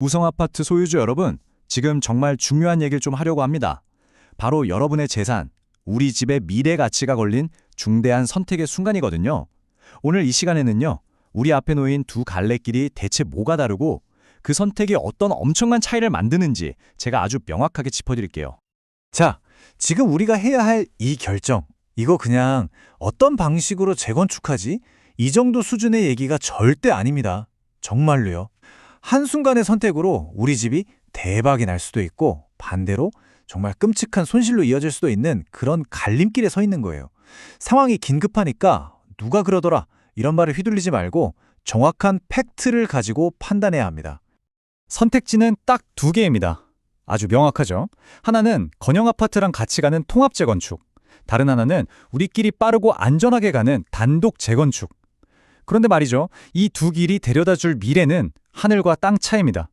우성 아파트 소유주 여러분, 지금 정말 중요한 얘기를 좀 하려고 합니다. 바로 여러분의 재산, 우리 집의 미래 가치가 걸린 중대한 선택의 순간이거든요. 오늘 이 시간에는요, 우리 앞에 놓인 두 갈래길이 대체 뭐가 다르고 그 선택이 어떤 엄청난 차이를 만드는지 제가 아주 명확하게 짚어드릴게요. 자, 지금 우리가 해야 할 이 결정, 이거 그냥 어떤 방식으로 재건축하지? 이 정도 수준의 얘기가 절대 아닙니다. 정말로요. 한순간의 선택으로 우리 집이 대박이 날 수도 있고 반대로 정말 끔찍한 손실로 이어질 수도 있는 그런 갈림길에 서 있는 거예요. 상황이 긴급하니까 누가 그러더라 이런 말을 휘둘리지 말고 정확한 팩트를 가지고 판단해야 합니다. 선택지는 딱 두 개입니다. 아주 명확하죠. 하나는 건영 아파트랑 같이 가는 통합 재건축. 다른 하나는 우리끼리 빠르고 안전하게 가는 단독 재건축. 그런데 말이죠. 이 두 길이 데려다 줄 미래는 하늘과 땅 차이입니다.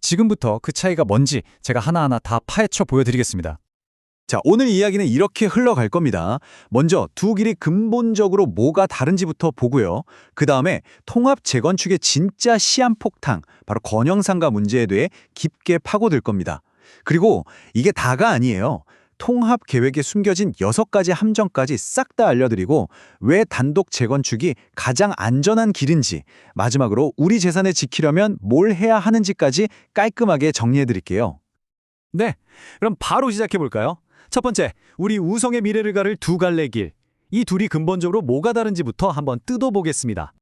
지금부터 그 차이가 뭔지 제가 하나하나 다 파헤쳐 보여드리겠습니다. 자, 오늘 이야기는 이렇게 흘러갈 겁니다. 먼저 두 길이 근본적으로 뭐가 다른지부터 보고요. 그 다음에 통합 재건축의 진짜 시한폭탄, 바로 건영상가 문제에 대해 깊게 파고들 겁니다. 그리고 이게 다가 아니에요. 통합 계획에 숨겨진 여섯 가지 함정까지 싹 다 알려드리고 왜 단독 재건축이 가장 안전한 길인지 마지막으로 우리 재산을 지키려면 뭘 해야 하는지까지 깔끔하게 정리해드릴게요. 네, 그럼 바로 시작해 볼까요? 첫 번째, 우리 우성의 미래를 가를 두 갈래 길. 이 둘이 근본적으로 뭐가 다른지부터 한번 뜯어보겠습니다.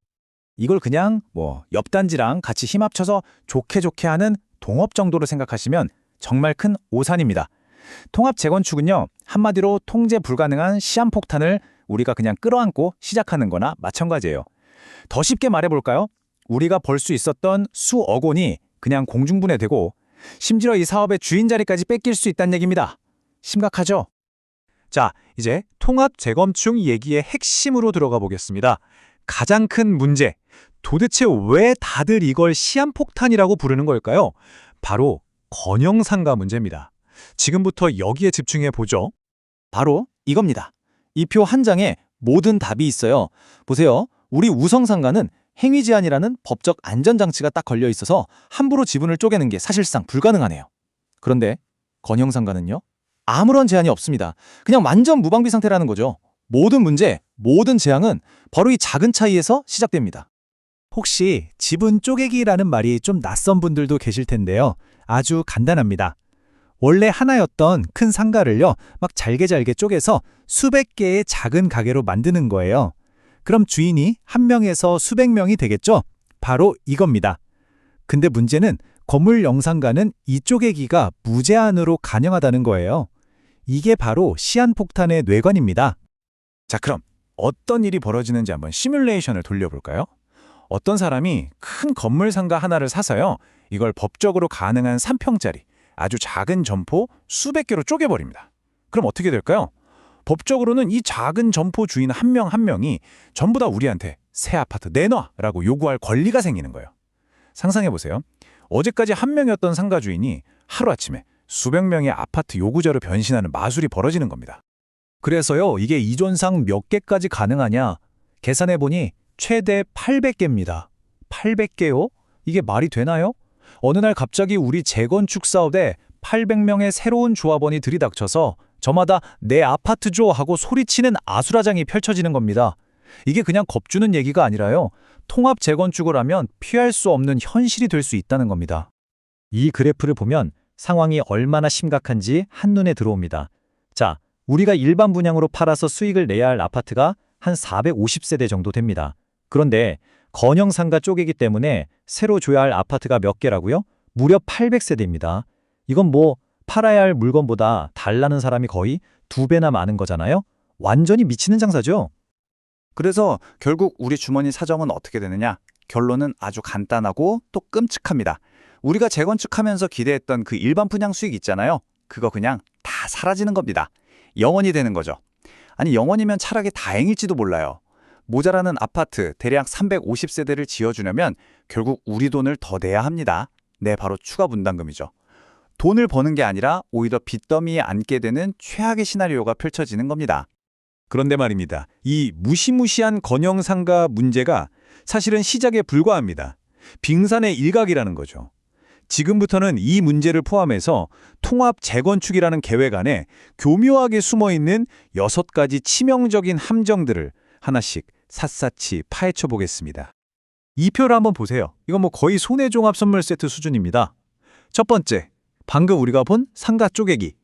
이걸 그냥 뭐 옆단지랑 같이 힘 합쳐서 좋게 좋게 하는 동업 정도로 생각하시면 정말 큰 오산입니다. 통합 재건축은요, 한마디로 통제 불가능한 시한폭탄을 우리가 그냥 끌어안고 시작하는 거나 마찬가지예요. 더 쉽게 말해볼까요? 우리가 벌 수 있었던 수억 원이 그냥 공중분해되고 심지어 이 사업의 주인 자리까지 뺏길 수 있다는 얘기입니다. 심각하죠? 자, 이제 통합 재건축 얘기의 핵심으로 들어가 보겠습니다. 가장 큰 문제, 도대체 왜 다들 이걸 시한폭탄이라고 부르는 걸까요? 바로 건영상가 문제입니다. 지금부터 여기에 집중해 보죠. 바로 이겁니다. 이 표 한 장에 모든 답이 있어요. 보세요. 우리 우성상가는 행위 제한이라는 법적 안전장치가 딱 걸려 있어서 함부로 지분을 쪼개는 게 사실상 불가능하네요. 그런데 건영상가는요? 아무런 제한이 없습니다. 그냥 완전 무방비 상태라는 거죠. 모든 문제, 모든 재앙은 바로 이 작은 차이에서 시작됩니다. 혹시 지분 쪼개기라는 말이 좀 낯선 분들도 계실 텐데요. 아주 간단합니다. 원래 하나였던 큰 상가를요, 막 잘게 잘게 쪼개서 수백 개의 작은 가게로 만드는 거예요. 그럼 주인이 한 명에서 수백 명이 되겠죠? 바로 이겁니다. 근데 문제는 건물 영상가는 이 쪼개기가 무제한으로 가능하다는 거예요. 이게 바로 시한폭탄의 뇌관입니다. 자, 그럼 어떤 일이 벌어지는지 한번 시뮬레이션을 돌려볼까요? 어떤 사람이 큰 건물 상가 하나를 사서요. 이걸 법적으로 가능한 3평짜리 아주 작은 점포 수백 개로 쪼개버립니다. 그럼 어떻게 될까요? 법적으로는 이 작은 점포 주인 한명한 명이 전부 다 우리한테 새 아파트 내놔라고 요구할 권리가 생기는 거예요. 상상해보세요. 어제까지 한 명이었던 상가 주인이 하루아침에 수백 명의 아파트 요구자로 변신하는 마술이 벌어지는 겁니다. 그래서요, 이게 이존상 몇 개까지 가능하냐? 계산해보니 최대 800개입니다. 800개요? 이게 말이 되나요? 어느 날 갑자기 우리 재건축 사업에 800명의 새로운 조합원이 들이닥쳐서 저마다 내 아파트 줘 하고 소리치는 아수라장이 펼쳐지는 겁니다. 이게 그냥 겁주는 얘기가 아니라요. 통합 재건축을 하면 피할 수 없는 현실이 될 수 있다는 겁니다. 이 그래프를 보면 상황이 얼마나 심각한지 한눈에 들어옵니다. 자, 우리가 일반 분양으로 팔아서 수익을 내야 할 아파트가 한 450세대 정도 됩니다. 그런데 건영상가 쪼개기 때문에 새로 줘야 할 아파트가 몇 개라고요? 무려 800세대입니다. 이건 뭐 팔아야 할 물건보다 달라는 사람이 거의 두 배나 많은 거잖아요? 완전히 미치는 장사죠? 그래서 결국 우리 주머니 사정은 어떻게 되느냐? 결론은 아주 간단하고 또 끔찍합니다. 우리가 재건축하면서 기대했던 그 일반 분양 수익 있잖아요. 그거 그냥 다 사라지는 겁니다. 영원이 되는 거죠. 아니 영원이면 차라리 다행일지도 몰라요. 모자라는 아파트 대략 350세대를 지어주려면 결국 우리 돈을 더 내야 합니다. 네, 바로 추가 분담금이죠. 돈을 버는 게 아니라 오히려 빚더미에 앉게 되는 최악의 시나리오가 펼쳐지는 겁니다. 그런데 말입니다. 이 무시무시한 건영상가 문제가 사실은 시작에 불과합니다. 빙산의 일각이라는 거죠. 지금부터는 이 문제를 포함해서 통합 재건축이라는 계획 안에 교묘하게 숨어 있는 여섯 가지 치명적인 함정들을 하나씩 샅샅이 파헤쳐 보겠습니다. 이 표를 한번 보세요. 이건 뭐 거의 손해 종합 선물 세트 수준입니다. 첫 번째, 방금 우리가 본 상가 쪼개기.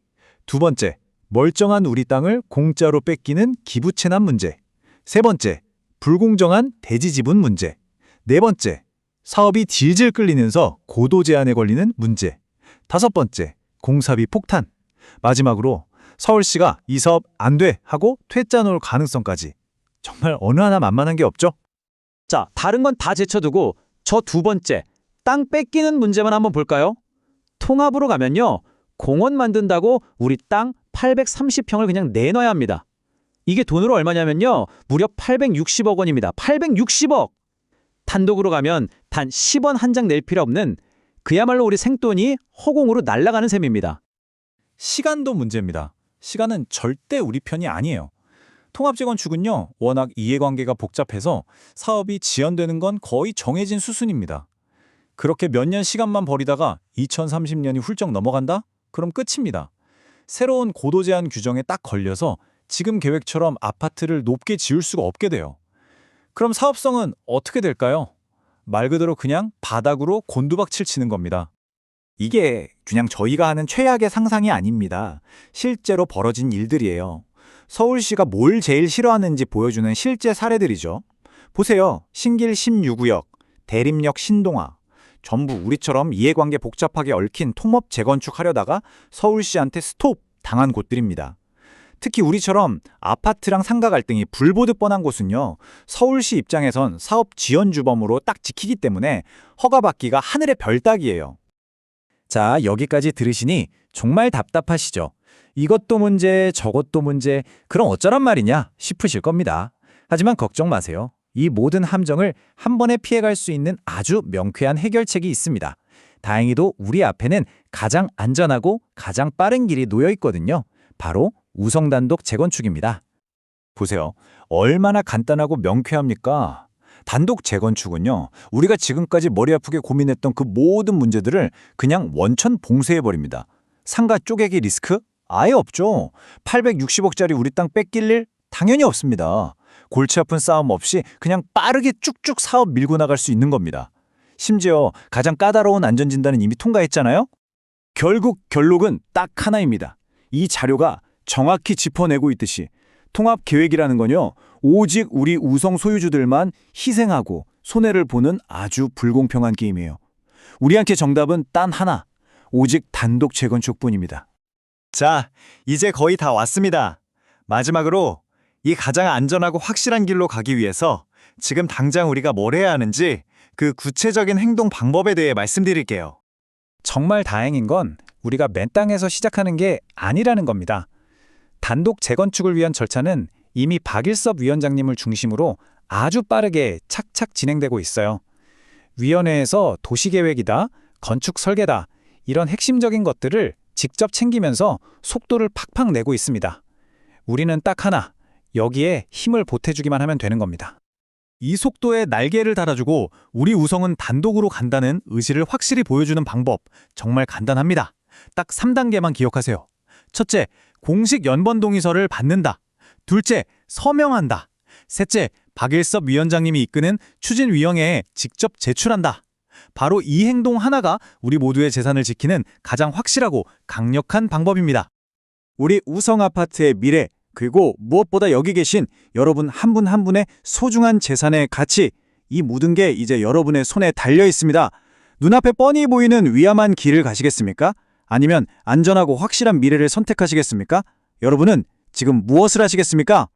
두 번째, 멀쩡한 우리 땅을 공짜로 뺏기는 기부채납 문제. 세 번째, 불공정한 대지 지분 문제. 네 번째, 사업이 질질 끌리면서 고도 제한에 걸리는 문제. 다섯 번째, 공사비 폭탄. 마지막으로 서울시가 이 사업 안 돼 하고 퇴짜 놓을 가능성까지. 정말 어느 하나 만만한 게 없죠? 자, 다른 건 다 제쳐두고 저 두 번째, 땅 뺏기는 문제만 한번 볼까요? 통합으로 가면요. 공원 만든다고 우리 땅 830평을 그냥 내놔야 합니다. 이게 돈으로 얼마냐면요. 무려 860억 원입니다. 860억! 단독으로 가면 단 10원 한 장 낼 필요 없는 그야말로 우리 생돈이 허공으로 날아가는 셈입니다. 시간도 문제입니다. 시간은 절대 우리 편이 아니에요. 통합재건축은요, 워낙 이해관계가 복잡해서 사업이 지연되는 건 거의 정해진 수순입니다. 그렇게 몇 년 시간만 버리다가 2030년이 훌쩍 넘어간다? 그럼 끝입니다. 새로운 고도 제한 규정에 딱 걸려서 지금 계획처럼 아파트를 높게 지을 수가 없게 돼요. 그럼 사업성은 어떻게 될까요? 말 그대로 그냥 바닥으로 곤두박질 치는 겁니다. 이게 그냥 저희가 하는 최악의 상상이 아닙니다. 실제로 벌어진 일들이에요. 서울시가 뭘 제일 싫어하는지 보여주는 실제 사례들이죠. 보세요. 신길 16구역, 대림역 신동아. 전부 우리처럼 이해관계 복잡하게 얽힌 통업 재건축하려다가 서울시한테 스톱 당한 곳들입니다. 특히 우리처럼 아파트랑 상가 갈등이 불보듯 뻔한 곳은요. 서울시 입장에선 사업 지연 주범으로 딱 지키기 때문에 허가받기가 하늘의 별 따기예요. 자, 여기까지 들으시니 정말 답답하시죠? 이것도 문제, 저것도 문제, 그럼 어쩌란 말이냐 싶으실 겁니다. 하지만 걱정 마세요. 이 모든 함정을 한 번에 피해갈 수 있는 아주 명쾌한 해결책이 있습니다. 다행히도 우리 앞에는 가장 안전하고 가장 빠른 길이 놓여 있거든요. 바로 우성단독 재건축입니다. 보세요. 얼마나 간단하고 명쾌합니까? 단독 재건축은요, 우리가 지금까지 머리 아프게 고민했던 그 모든 문제들을 그냥 원천 봉쇄해버립니다. 상가 쪼개기 리스크? 아예 없죠. 860억짜리 우리 땅 뺏길 일? 당연히 없습니다. 골치 아픈 싸움 없이 그냥 빠르게 쭉쭉 사업 밀고 나갈 수 있는 겁니다. 심지어 가장 까다로운 안전진단은 이미 통과했잖아요? 결국 결론은 딱 하나입니다. 이 자료가 정확히 짚어내고 있듯이 통합 계획이라는 건요, 오직 우리 우성 소유주들만 희생하고 손해를 보는 아주 불공평한 게임이에요. 우리한테 정답은 단 하나, 오직 단독 재건축뿐입니다. 자, 이제 거의 다 왔습니다. 마지막으로 이 가장 안전하고 확실한 길로 가기 위해서 지금 당장 우리가 뭘 해야 하는지 그 구체적인 행동 방법에 대해 말씀드릴게요. 정말 다행인 건 우리가 맨 땅에서 시작하는 게 아니라는 겁니다. 단독 재건축을 위한 절차는 이미 박일섭 위원장님을 중심으로 아주 빠르게 착착 진행되고 있어요. 위원회에서 도시계획이다, 건축 설계다, 이런 핵심적인 것들을 직접 챙기면서 속도를 팍팍 내고 있습니다. 우리는 딱 하나, 여기에 힘을 보태주기만 하면 되는 겁니다. 이 속도에 날개를 달아주고 우리 우성은 단독으로 간다는 의지를 확실히 보여주는 방법 정말 간단합니다. 딱 3단계만 기억하세요. 첫째, 공식 연번 동의서를 받는다. 둘째, 서명한다. 셋째, 박일섭 위원장님이 이끄는 추진위원회에 직접 제출한다. 바로 이 행동 하나가 우리 모두의 재산을 지키는 가장 확실하고 강력한 방법입니다. 우리 우성 아파트의 미래, 그리고 무엇보다 여기 계신 여러분 한분한 분의 소중한 재산의 가치, 이 모든 게 이제 여러분의 손에 달려 있습니다. 눈앞에 뻔히 보이는 위험한 길을 가시겠습니까? 아니면 안전하고 확실한 미래를 선택하시겠습니까? 여러분은 지금 무엇을 하시겠습니까?